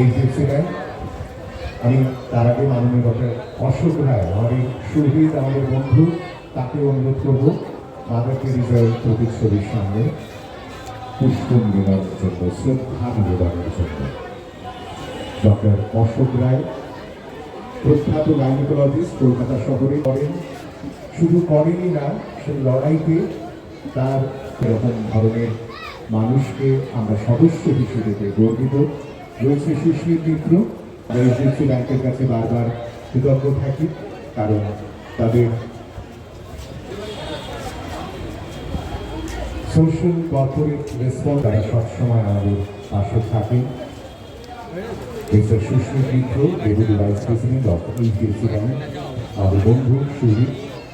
HDFC bank আমি তার আগে মাননীয় ডক্টর অশোক রায়, আমাদের শহীদ আমাদের বন্ধু তাকে অনুরোধ করব মাদার টেরিজার প্রতিচ্ছবির সামনে পুষ্প নিবেদনের জন্য শ্রদ্ধা নিবেদনের জন্য। ডক্টর অশোক রায়, প্রখ্যাত গাইনোকোলজিস্ট, কলকাতা শহরে করেন। শুধু করেনই না, সেই লড়াইতে তার এরকম ধরনের মানুষকে আমরা সদস্য হিসেবে গর্বিত। রয়েছে সুশীল মিত্র এইচডিএফসি ব্যাংকের কাছে বারবার কৃতজ্ঞ থাকি, কারণ তাদের সোশ্যাল কর্পোরেট রেসপন্স তারা সবসময় আমাদের পাশে থাকে আমাদের বন্ধু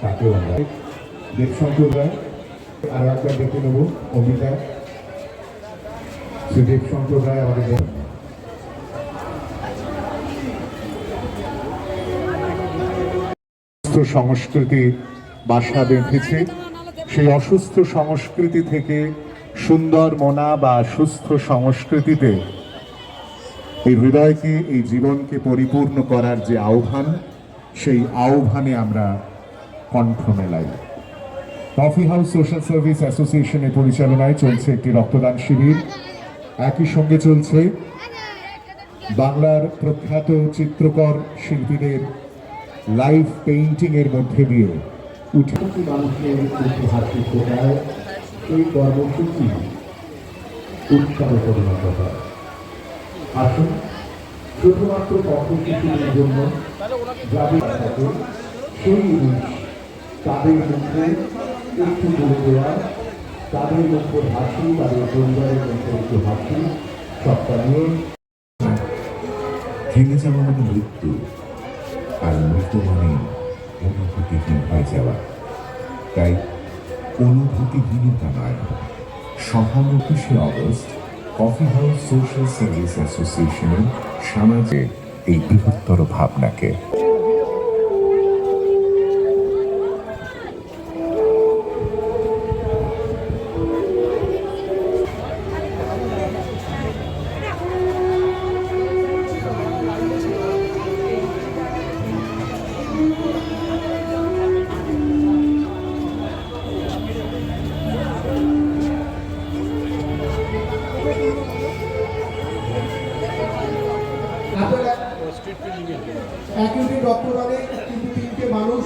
তাকেও দেখে আমাদের বন্ধু। সুস্থ সংস্কৃতি বাসা বেঁধেছে সেই অসুস্থ সংস্কৃতি থেকে সুন্দর মনা বা সুস্থ সংস্কৃতিতে এই হৃদয়কে, এই জীবনকে পরিপূর্ণ করার যে আহ্বান, সেই আহ্বানে আমরা কণ্ঠ মেলাই কফি হাউস সোশ্যাল সার্ভিস অ্যাসোসিয়েশনের পরিচালনায় চলছে একটি রক্তদান শিবির একই সঙ্গে চলছে বাংলার প্রখ্যাত চিত্রকর শিল্পীদের লাইভ পেইন্টিং এর মধ্যে দিয়ে উঠে। মানুষের ইতিহাসে ফোটায় এই কর্মসূচি উৎসবে পরিণত হয়। আসুন শুধুমাত্র কর্মসূচির জন্য যাদের থাকে সেই তাদের মুখে একটু বলে দেওয়া তাদের মুখে হাসি তাদের পরিবারের মুখে একটু হাসি সবটা নিয়ে। থেমে যাওয়া মানে মৃত্যু। আর মৃত্যু মানে অনুভূতিহীন হয়ে যাওয়া। তাই অনুভূতিহীনতা নয়। সহানুভূষে August, coffee house social service অ্যাসোসিয়েশনের সমাজে এই বৃহত্তর ভাবনাকে। আপনারা একই রক্তদানে কিন্তু তিনটে মানুষ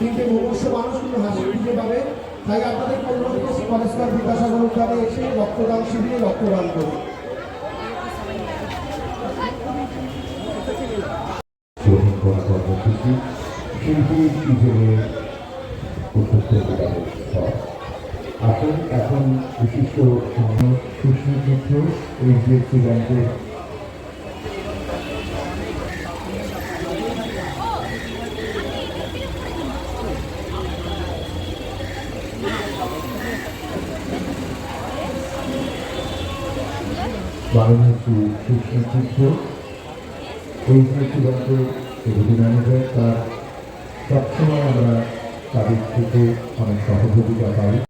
তিনটে মুমূর্ষ মানুষ কিন্তু হাসি খুঁজে পাবে। তাই আপনাদের কলেজকার উদ্যানে এসে রক্তদান শিবিরে রক্তদান করুন। কর্মসূচি শিল্পী হিসেবে উপস্থিত আসুন, এখন বিশিষ্ট সুশীল মিত্র এইচডিএফসি ব্যাংকের মাননীয় শ্রী সুশীল মিত্র এইচডিএফসি তার সবসময় আমরা তাদের থেকে অনেক সহযোগিতা পাই।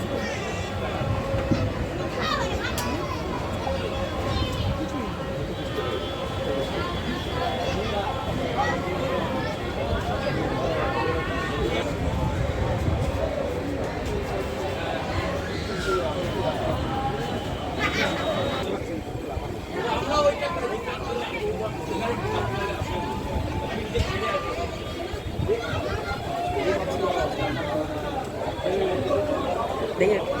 দেখেন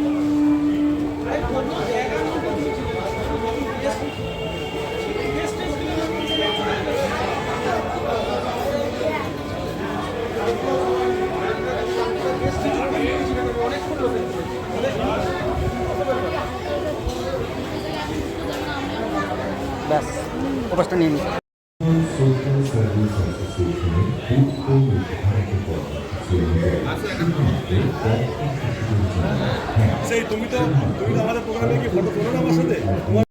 শিশুদের জন্য হ্যাঁ সেই তুমি তো তুমি তো আমাদের প্রোগ্রামে কি ফটো তোলো না আমার সাথে? তোমার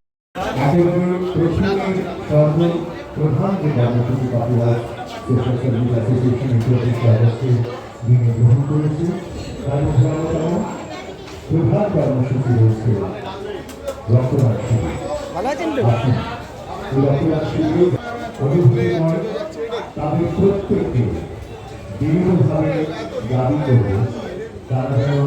একেবারে প্রথমে সর্বপ্রধান যে কর্মসূচি কাপুরা সোশ্যাল সার্ভিস অ্যাসোসিয়েশন ইত্যাদি ব্যবস্থা দিনে গ্রহণ করেছে তার মধ্যে অন্যতম প্রধান কর্মসূচি রয়েছে রক্তদান শিবির তাদের প্রত্যেককে বিভিন্নভাবে দাবি করবে। তারা যেন